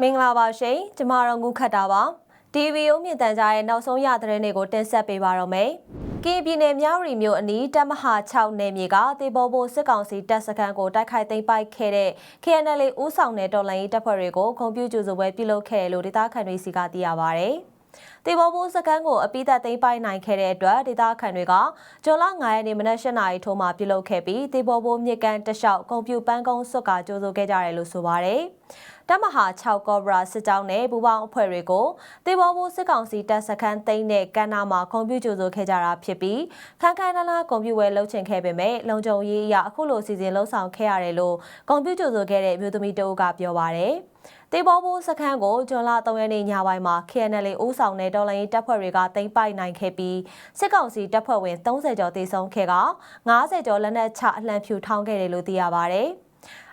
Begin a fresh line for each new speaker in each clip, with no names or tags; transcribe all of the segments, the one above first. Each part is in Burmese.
မင်္ဂလာပါရှင်ကျမတို့ငုခတ်တာပါ TVO မြင့်တန်ကြားရဲ့နောက်ဆုံးရသတင်းတွေကိုတင်ဆက်ပေးပါတော့မယ်ကင်းပြည်နယ်မြောက်ရီမြို့အနီးတပ်မဟာ6နယ်မြေကတေဘောဘိုစစ်ကောင်စီတပ်စခန်းကိုတိုက်ခိုက်သိမ်းပိုက်ခဲ့တဲ့ KNL ဦးဆောင်တဲ့တော်လှန်ရေးတပ်ဖွဲ့တွေကိုဂုံပြူကျူစုပွဲပြုလုပ်ခဲ့တယ်လို့ဒေသခံတွေစီကသိရပါဗျ။ တေဘောဘိုစကန်ကိုအပိသက်သိမ်းပိုက်နိုင်ခဲ့တဲ့အတွက်ဒေသခံတွေကဇွန်လ9ရက်နေ့မနက်၈နာရီထိုးမှပြုလုပ်ခဲ့ပြီးတေဘောဘိုမြစ်ကန်တလျှောက်ကွန်ပျူပန်းကုန်းစွတ်ကကြိုးစိုးခဲ့ကြတယ်လို့ဆိုပါတယ်။ တပ်မဟာ6ကောဘရာစစ်ကြောင်းနဲ့ပူပေါင်းအဖွဲ့တွေကိုတေဘောဘိုစစ်ကောင်စီတပ်စခန်းသိမ်းတဲ့ကမ်းနားမှာကွန်ပျူကြိုးစိုးခဲ့ကြတာဖြစ်ပြီးခန်းခန်းနားနားကွန်ပျူဝဲလှုပ်ချင်ခဲ့ပေမဲ့လုံခြုံရေးအရအခုလိုစီစဉ်လှုပ်ဆောင်ခဲ့ရတယ်လို့ကွန်ပျူကြိုးစိုးခဲ့တဲ့မြို့သမီးတအုပ်ကပြောပါတယ်။တေဘောဘိုးစခန်းကိုဂျွန်လ3ရက်နေ့ညပိုင်းမှာ KNL ဦးဆောင်တဲ့တော်လိုင်းရေးတပ်ဖွဲ့တွေကသိမ်းပိုက်နိုင်ခဲ့ပြီးစစ်ကောင်စီတပ်ဖွဲ့ဝင်30ကျော်တေဆုံးခဲ့က90ကျော်လက်နက်ချအလှန်ဖြူထောင်းခဲ့တယ်လို့သိရပါဗျ။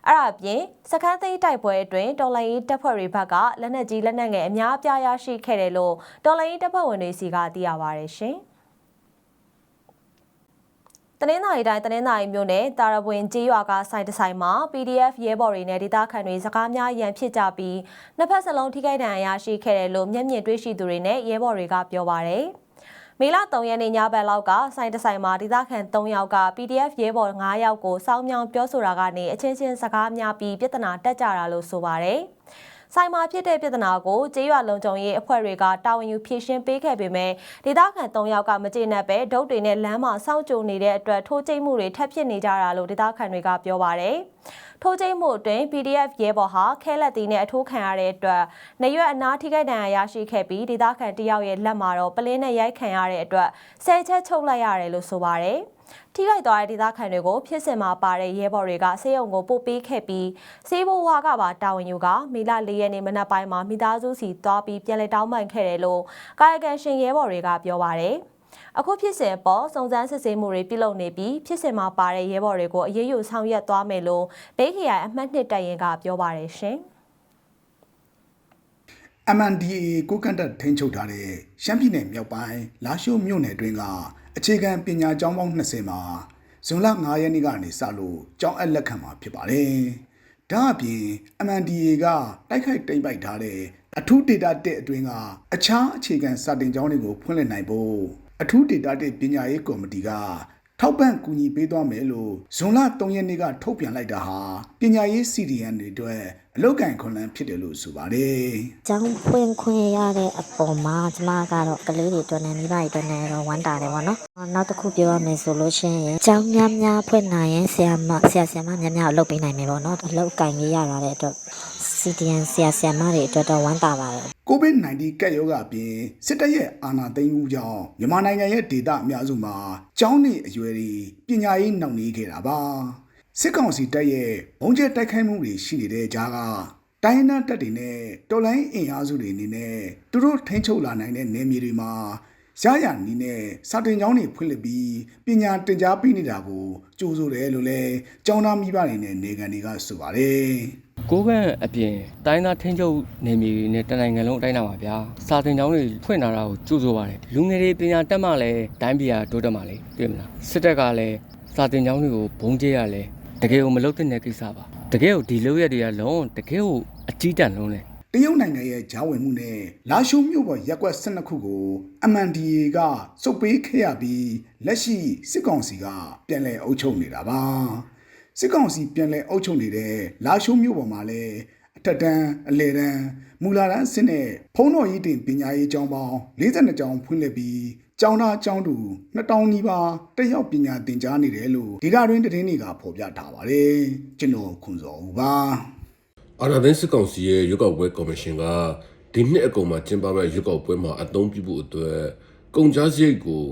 အဲ့ဒါအပြင်စခန်းသိမ်းတိုက်ပွဲအတွင်းတော်လိုင်းရေးတပ်ဖွဲ့တွေဘက်ကလက်နက်ကြီးလက်နက်ငယ်အများအပြားရရှိခဲ့တယ်လို့တော်လိုင်းရေးတပ်ဖွဲ့ဝင်တွေစီကသိရပါဗျရှင်။တနင်္သာရီတိုင်းတနင်္သာရီမြို့နယ်တာရပွင်ကျေးရွာကစိုက်တဆိုင်မှာ PDF ရဲဘော်တွေနဲ့ဒေသခံတွေစကားများရန်ဖြစ်ကြပြီးနှစ်ဖက်စလုံးထိခိုက်ဒဏ်ရာရရှိခဲ့တယ်လို့မျက်မြင်တွေ့ရှိသူတွေနဲ့ရဲဘော်တွေကပြောပါရယ်။ မေလ3ရက်နေ့ညဘက်လောက်ကစိုင်းတဆိုင်မှာဒေသခံ3ယောက်က PDF ရဲဘော်9ယောက်ကိုစောင်းမြောင်းပြောဆိုတာကနေအချင်းချင်းစကားများပြီးပြဿနာတက်ကြတာလို့ဆိုပါရယ်။ ဆိုင်မှာဖြစ်တဲ့ပြဿနာကိုကျေးရွာလုံခြုံရေးအဖွဲ့တွေကတာဝန်ယူဖြေရှင်းပေးခဲ့ပေမဲ့ဒေသခံ3ယောက်ကမကျေနပ်ပဲဒုတ်တွေနဲ့လမ်းမှာစောင့်ကြိုနေတဲ့အတွက်ထိုးကျိတ်မှုတွေထပ်ဖြစ်နေကြတာလို့ဒေသခံတွေကပြောပါရယ်။ထိုးကျိတ်မှုအတွင်း PDF ရဲဘော်ဟာခဲလက်တီနဲ့အထိုးခံရတဲ့အတွက်နေရွက်အနားထိခိုက်ဒဏ်ရာရရှိခဲ့ပြီးဒေသခံတယောက်ရဲ့လက်မှာတော့ပလင်းနဲ့ရိုက်ခံရတဲ့အတွက်ဆယ်ချက်ချုပ်လိုက်ရတယ်လို့ဆိုပါရယ်။ ထိခိုက်သွားတဲ့ဒေသခံတွေကိုဖြစ်စင်မှာပါတဲ့ရဲဘော်တွေကစေယုံကိုပို့ပေးခဲ့ပြီးစေဘိုဝါကပါတာဝန်ယူကမေလ၄ရက်နေ့မနက်ပိုင်းမှာမိသားစုစီသွားပြီးပြန်လည်တောင်းပန်ခဲ့တယ်လို့ကာယကံရှင်ရဲဘော်တွေကပြောပါရယ်။အခုဖြစ်စဉ်ပေါ်စုံစမ်းစစ်ဆေးမှုတွေပြုလုပ်နေပြီးဖြစ်စဉ်မှာပါတဲ့ရဲဘော်တွေကိုအရေးယူဆောင်ရွက်သွားမယ်လို့ဘေးခရိုင်အမှတ်နှစ်တိုင်ရင်ကပြောပါရယ်ရှင်။
MNDAA ကိုကန့်တက်ထိန်းချုပ်ထားတဲ့ရှမ်းပြည်နယ်မြောက်ပိုင်းလာရှိုးမြို့နယ်တွင်းက အခြေခံပညာကျောင်းပေါင်း20မှာဇွန်လ9ရက်နေ့ကနေစလို့ကျောင်းအပ်လက်ခံမှာဖြစ်ပါတယ်။ဒါအပြင် MNDAA ကတိုက်ခိုက်တိမ့်ပိုက်ထားတဲ့အထူးဒေတာတက်အတွင်းကအခြားအခြေခံစာတင်ကျောင်းတွေကိုဖွင့်လှစ်နိုင်ဖို့အထူးဒေတာတက်ပညာရေးကော်မတီက ထောက်ပံ့ကူညီပေးသွားမယ်လို့ဇွန်လ3ရက်နေ့ကထုတ်ပြန်လိုက်တာဟာပညာရေး CDN တွေအတွက်အလောက်ကန်ခွန်လန်းဖြစ်တယ်လို့ဆိုပါတယ်
ကျောင်းဖွင့်ခွင့်ရတဲ့အပေါ်မှာကျမကတော့ကလေးတွေအတွက်နဲ့မိဘတွေအတွက်နဲ့တော့ဝမ်းတာတယ်ပေါ့နော်။နောက်တစ်ခုပြောရမယ်ဆိုလို့ရှိရင်ကျောင်းများများဖွင့်နိုင်ရင်ဆရာမဆရာဆရာမများများအလုပ်ပေးနိုင်မယ်ပေါ့နော်။အလုပ်ကင်ကြီးရတာတဲ့အတွက် CDN ဆရာဆရာမတွေအတွက်တော့ဝမ်းတာပါတယ်
COVID-19 ကပ်ရောဂါအပြင်စစ်တပ်ရဲ့အာဏာသိမ်းမှုကြောင့်မြန်မာနိုင်ငံရဲ့ဒေသအများစုမှာကျောင်းနေအရွယ်တွေပညာရေးနှောင့်နှေးခဲ့တာပါစစ်ကောင်စီတပ်ရဲ့ဘုံကျဲတိုက်ခိုက်မှုတွေရှိနေတဲ့ကြားကတိုင်းနာတပ်တွေနဲ့တော်လိုင်းအင်အားစုတွေအနေနဲ့သူတို့ထိန်းချုပ်လာနိုင်တဲ့နယ်မြေတွေမှာရရနီးနဲ့စာတင်ကျောင်းတွေဖွင့်လှစ်ပြီးပညာတင် जा ပေးနေတာကိုကြိုးဆိုတယ်လို့လည်းကျောင်းသားမိဘတွေနဲ့နေကန်တွေကဆိုပါတယ်
ကိုကန့်အပြင်တိုင်းသားထင်းချုပ်နေမြေတွေနဲ့တနိုင်ငံလုံးအတိုင်းအတာပါဗျာစာတင်ကျောင်းတွေဖွင့်လာတာကိုကြိုးဆိုပါတယ်လူငယ်တွေပညာတတ်မှလည်းတိုင်းပြည်တိုးတက်မှလည်းတွေ့မလားစစ်တပ်ကလည်းစာတင်ကျောင်းတွေကိုဘုံကျဲရလဲတကယ်ကိုမလုပ်တဲ့ကိစ္စပါတကယ်ကိုဒီလုပ်ရက်တွေကလုံးဝတကယ်ကိုအကြီးတန်းလုံးလဲ
တရုတ်နိုင်ငံရဲ့ဂျားဝင်မှုနဲ့လာရှိုးမြို့ပေါ်ရက်ကွက်12ခုကို MNDA ကစုပ်ပေးခဲ့ရပြီးလက်ရှိစစ်ကောင်စီကပြန်လည်အုပ်ချုပ်နေတာပါ စစ်ကောင်စီပြန်လည်အုပ်ချုပ်နေတဲ့လာရှိုးမြို့ပေါ်မှာလည်းအထက်တန်းအလယ်တန်းမူလာတန်းစစ်နဲ့ဖုံးတော်ကြီးတင်ပညာရေးကျောင်းပေါင်း42ကျောင်းဖွင့်လှစ်ပြီးကျောင်းသားကျောင်းသူ2000နီးပါးတက်ရောက်ပညာသင်ကြားနေတယ်လို့ဒေတာရင်းသတင်းတွေကဖော်ပြထားပါတယ်ကျွန်တော်ခွန်စောဦးပါ
အာဏာသိမ်းစစ်ကောင်စီရဲ့ရွေးကောက်ပွဲကော်မရှင်ကဒီနှစ်အကုန်မှာကျင်းပမယ့်ရွေးကောက်ပွဲမှာအသုံးပြုဖို့အတွက်ကုန်ကြားစရိတ်ကို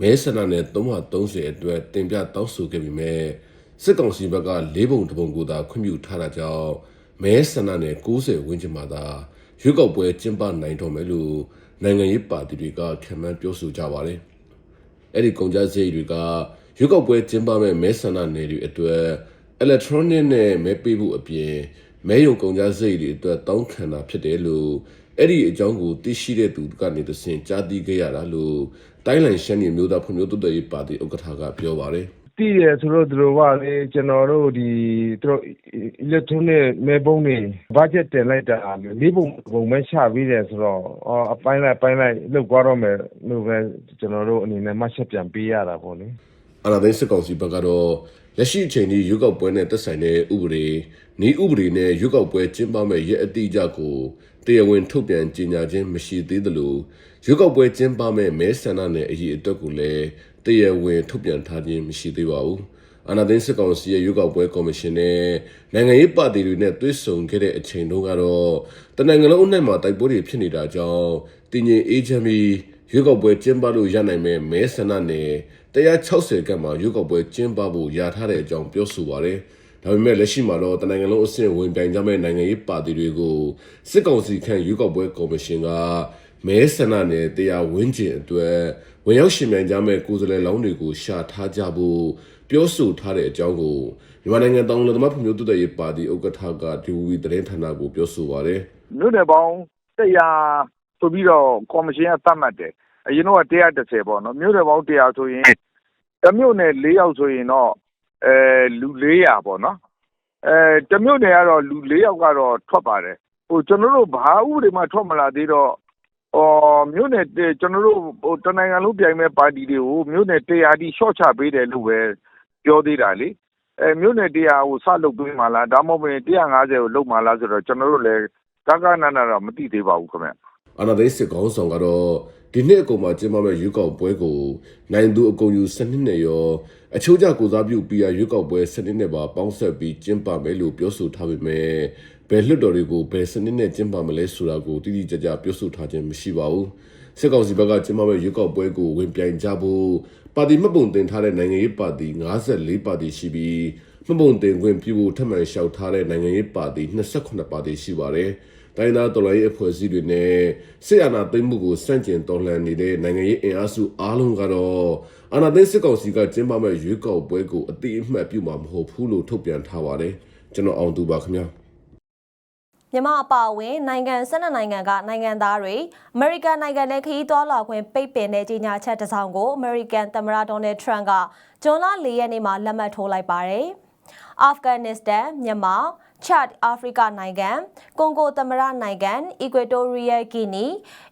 မဲဆန္ဒနဲ့330အတွက်တင်ပြတောင်းဆိုခဲ့ပြီးမြဲ စစ်ကောင်စီဘက်က၄ပုံတစ်ပုံကိုသာခွင့်ပြုထားတာကြောင့်မဲဆန္ဒနဲ့90ဝန်းကျင်မှာသာရွေးကောက်ပွဲကျင်းပနိုင်တော့မယ်လို့နိုင်ငံရေးပါတီတွေကခံမှန်းပြောဆိုကြပါတယ်။အဲ့ဒီကုန်ကြစရိတ်တွေကရွေးကောက်ပွဲကျင်းပမဲ့မဲဆန္ဒနယ်တွေအတွက် electronic နဲ့မဲပေးဖို့အပြင်မဲယုံကုန်ကြစရိတ်တွေအတွက်တောင်းခံတာဖြစ်တယ်လို့အဲ့ဒီအကြောင်းကိုသိရှိတဲ့သူကနေတဆင့်ကြားသိခဲ့ရတာလို့တိုင်းလိုင်ရှမ်းပြည်မျိုးသားဖွံ့ဖြိုးတိုးတက်ရေးပါတီဥက္ကဋ္ဌကပြောပါတယ်
တ သိတယ်ဆိုတော့ သူတို့ကလေ ကျွန်တော်တို့ ဒီ သူတို့ electronic မဲပုံးတွေ budget တင်လိုက်တာလေးပုံပုံပဲ ချပြီးတယ်ဆိုတော့အော်အပိုင်းလိုက်ပိုင်းလိုက်လောက်သွားတော့မယ်လို့ပဲ ကျွန်တော်တို့အနေနဲ့ မှတ်ချက်ပြန်ပေးရတာပေါ့လေ
အာဏာသိမ်း စစ်ကောင်စီဘက်ကတော့ လက်ရှိအချိန်ထိ ရွေးကောက်ပွဲနဲ့ သက်ဆိုင်တဲ့ ဥပဒေဤဥပဒေနဲ့ ရွေးကောက်ပွဲ ကျင်းပမဲ့ရက်အတိအကျကို တရားဝင် ထုတ်ပြန်ကြေညာခြင်း မရှိသေးသလို ရွေးကောက်ပွဲ ကျင်းပမဲ့မဲဆန္ဒနယ် အရေးအတွက်ကိုလည်း တရားဝင်ထုတ်ပြန်ထားခြင်းမရှိသေးပါဘူးအာဏာသိမ်းစစ်ကောင်စီရဲ့ရွေးကောက်ပွဲကော်မရှင်နဲ့နိုင်ငံရေးပါတီတွေနဲ့တွဲဆုံခဲ့တဲ့အချိန်တုန်းကတော့တနိုင်ငံလုံးအနှံ့မှာတိုက်ပွဲတွေဖြစ်နေတာကြောင့်တည်ငြိမ်အေးချမ်းပြီးရွေးကောက်ပွဲကျင်းပလို့ရနိုင်မဲ့မဲဆန္ဒနယ်160ကပ်မှာရွေးကောက်ပွဲကျင်းပဖို့ရထားတဲ့အကြောင်းပြောဆိုပါရယ်ဒါပေမဲ့လက်ရှိမှာတော့တနိုင်ငံလုံးအဆင့်ဝင်ပြိုင်ကြမဲ့နိုင်ငံရေးပါတီတွေကိုစစ်ကောင်စီခန့်ရွေးကောက်ပွဲကော်မရှင်ကမဲဆန္ဒနယ်တရားဝန်းကျင်အတွက် ဝင်ရောက်ရှင်ပြိုင်ကြမဲ့ကိုယ်စားလှယ်လောင်းတွေကိုရှာထားကြဖို့ပြောဆိုထားတဲ့အကြောင်းကိုမြန်မာနိုင်ငံတောင်လသမဖွံ့ဖြိုးတိုးတက်ရေးပါတီဥက္ကဋ္ဌကဒီဝီသတင်းဌာနကိုပြောဆိုပါရယ်
မြို့နယ်ပေါင်း100ဆိုပြီးတော့ကော်မရှင်ကသတ်မှတ်တယ်အရင်တော့130ပေါ့နော်မြို့နယ်ပေါင်း100ဆိုရင်တစ်မြို့နယ်4ယောက်ဆိုရင်တော့အဲလူ400ပေါ့နော်အဲတစ်မြို့နယ်ကတော့လူ4ယောက်ကတော့ထွက်ပါတယ်ဟိုကျွန်တော်တို့ဘာဥပဒေမှထွက်မလာသေးတော့အော် မြို့နယ်တဲ့ကျွန်တော်တို့ဟိုတနိုင်ငံလုံးပြိုင်မဲ့ပါတီတွေကို မြို့နယ်100တိရှော့ချပေးတယ်လို့ပဲ ပြောသေးတာလေအဲမြို့နယ်100ကို စလုပ်ပေးမှလား ဒါမှမဟုတ်ရင်150ကို လုပ်မှလားဆိုတော့ကျွန်တော်တို့လည်းကာကနာနာတော့ မသိသေးပါဘူးခင်ဗျ
အာနာသိန်းစစ်ကောင်းဆောင်ကတော့ဒီနှစ်အကုန်မှာကျင်းပမဲ့ရွေးကောက်ပွဲကိုနိုင်သူအကုန်ယူစနစ်နဲ့ရောအချိုးကျကိုစားပြုပြီးရရွေးကောက်ပွဲစနစ်နဲ့ပါပေါင်းဆက်ပြီးကျင်းပမယ်လို့ပြောဆိုထားပေမဲ့ဘယ်လွှတ်တော်တွေကိုဘယ်စနစ်နဲ့ကျင်းပမလဲဆိုတာကိုတိတိကျကျပြောဆိုထားခြင်းမရှိပါဘူးစစ်ကောင်စီဘက်ကကျင်းပမဲ့ရွေးကောက်ပွဲကိုဝင်ပြိုင်ကြဖို့ပါတီမှတ်ပုံတင်ထားတဲ့နိုင်ငံရေးပါတီ54ပါတီရှိပြီး မှတ်ပုံတင်ခွင့်ပြုဖို့ထပ်မံလျှောက်ထားတဲ့နိုင်ငံရေးပါတီ28ပါတီရှိပါတယ်။တိုင်းသားတော်လှန်ရေးအဖွဲ့အစည်းတွေနဲ့စစ်အာဏာသိမ်းမှုကိုစန့်ကျင်တော်လှန်နေတဲ့နိုင်ငံရေးအင်အားစုအားလုံးကတော့အာဏာသိမ်းစစ်ကောင်စီကကျင်းပမဲ့ရွေးကောက်ပွဲကိုအတိအမှတ်ပြုမှာမဟုတ်ဘူးလို့ထုတ်ပြန်ထားပါတယ်ကျွန်တော်အောင်သူပါခင်ဗျာ
မြန်မာအပါအဝင်နိုင်ငံ12နိုင်ငံကနိုင်ငံသားတွေအမေရိကန်နိုင်ငံနဲ့ခရီးသွားလာခွင့်ပိတ်ပင်တဲ့ကြေညာချက်တစ်စောင်ကိုအမေရိကန်သမ္မတဒေါ်နယ်ထရန့်ကဇွန်လ၄ရက်နေ့မှာလက်မှတ်ထိုးလိုက်ပါတယ်။ အာဖဂန်နစ္စတန်မြန်မာချတ်အာဖရိကနိုင်ငံကွန်ဂိုသမ္မတနိုင်ငံအီကွေတိုရီးယားဂီနီ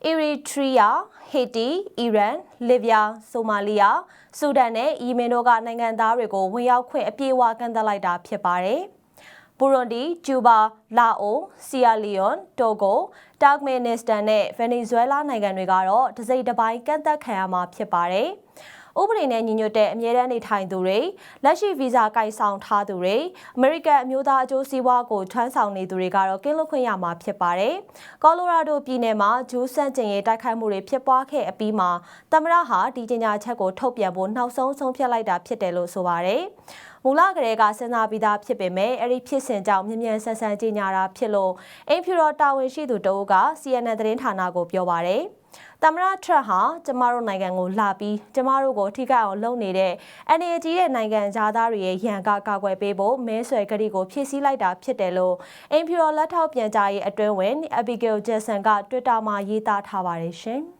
အီရီထရီးယားဟေတီအီရန်လစ်ဗျာဆိုမာလီယာဆူဒန်နဲ့ယီမင်တို့ကနိုင်ငံသားတွေကိုဝင်ရောက်ခွင့်အပြည့်အဝကန့်သတ်လိုက်တာဖြစ်ပါတယ်။ဘူရွန်ဒီကျူဘာလာအိုဆီယာလီယွန်တိုဂိုတာဂမင်နစ္စတန်နဲ့ဗင်နီဇွဲလားနိုင်ငံတွေကတော့တစိမ့်တစ်ပိုင်းကန့်သက်ခံရမှာဖြစ်ပါတယ်။ ဥပဒေနဲ့ညီညွတ်တဲ့အမြဲတမ်းနေထိုင်သူတွေလက်ရှိဗီဇာကိုင်ဆောင်ထားသူတွေအမေရိကန်အမျိုးသားအကျိုးစီးပွားကိုထမ်းဆောင်နေသူတွေကတော့ကင်းလွတ်ခွင့်ရမှာဖြစ်ပါတယ်။ကော်လိုရာဒိုပြည်နယ်မှာဂျူးဆန့်ကျင်ရေးတိုက်ခိုက်မှုတွေဖြစ်ပွားခဲ့အပြီးမှာသမ္မတဟာဒီကြေညာချက်ကိုထုတ်ပြန်ဖို့နောက်ဆုံးဆုံးဖြတ်လိုက်တာဖြစ်တယ်လို့ဆိုပါတယ်။မူလကလေးကစဉ်းစားပြီးသားဖြစ်ပေမဲ့အဲ့ဒီဖြစ်စဉ်ကြောင့်မြ мян ဆန်းဆန်းကြီးညာတာဖြစ်လို့အင်ဖြူတော်တာဝန်ရှိသူတအုပ်က CNN သတင်းဌာနကိုပြောပါတယ်။ သမ္မတထရန့်ဟာကျမတို့နိုင်ငံကိုလာပြီးကျမတို့ကိုထိခိုက်အောင်လုပ်နေတဲ့အနေအကြီးတဲ့နိုင်ငံသားတွေရဲ့ရန်ကကာကွယ်ပေးဖို့မဲဆွယ်ကတိကိုဖြည့်ဆည်းလိုက်တာဖြစ်တယ်လို့အင်ဖြူတော်လက်ထောက်ပြန်ကြားရေးအတွင်းဝင် Abigail Jackson က Twitter မှာရေးသားထားပါတယ်ရှင်။